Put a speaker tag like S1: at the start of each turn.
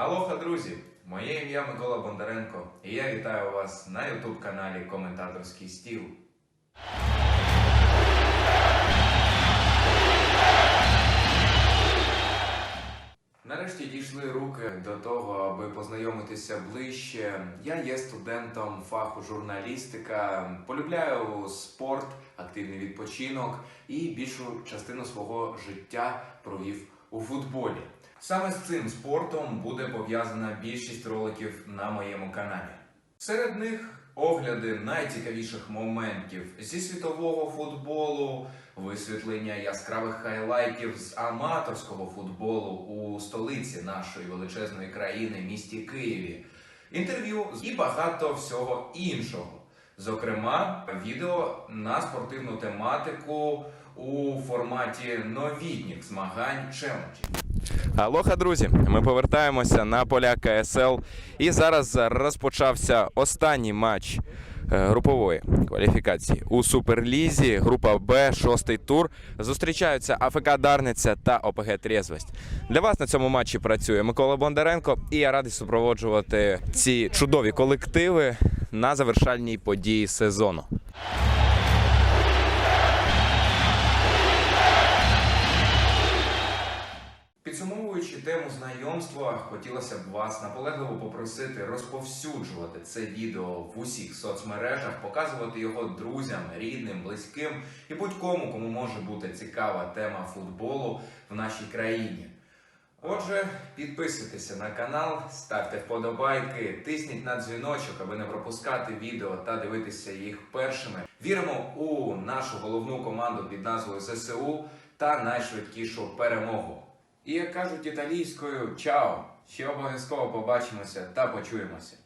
S1: Алоха, друзі! Моє ім'я Микола Бондаренко, і я вітаю вас на youtube каналі Коментаторський стіл. Нарешті дійшли руки до того, аби познайомитися ближче. Я є студентом фаху журналістика, полюбляю спорт, активний відпочинок і більшу частину свого життя провів у футболі. Саме з цим спортом буде пов'язана більшість роликів на моєму каналі. Серед них огляди найцікавіших моментів зі світового футболу, висвітлення яскравих хайлайтів з аматорського футболу у столиці нашої величезної країни, місті Києві, інтерв'ю і багато всього іншого. Зокрема, відео на спортивну тематику у форматі новітніх змагань челенджів. Алоха, друзі! Ми повертаємося на поля КСЛ. І зараз розпочався останній матч е, групової кваліфікації у Суперлізі. Група Б, шостий тур. Зустрічаються АФК Дарниця та ОПГ Трєзвость. Для вас на цьому матчі працює Микола Бондаренко, і я радий супроводжувати ці чудові колективи на завершальній події сезону. Підсумовуючи тему знайомства, хотілося б вас наполегливо попросити розповсюджувати це відео в усіх соцмережах, показувати його друзям, рідним, близьким і будь-кому, кому може бути цікава тема футболу в нашій країні. Отже, підписуйтеся на канал, ставте вподобайки, тисніть на дзвіночок, аби не пропускати відео та дивитися їх першими. Віримо у нашу головну команду під назвою ЗСУ та найшвидкішу перемогу. І як кажуть італійською, чао! Ще обов'язково побачимося та почуємося.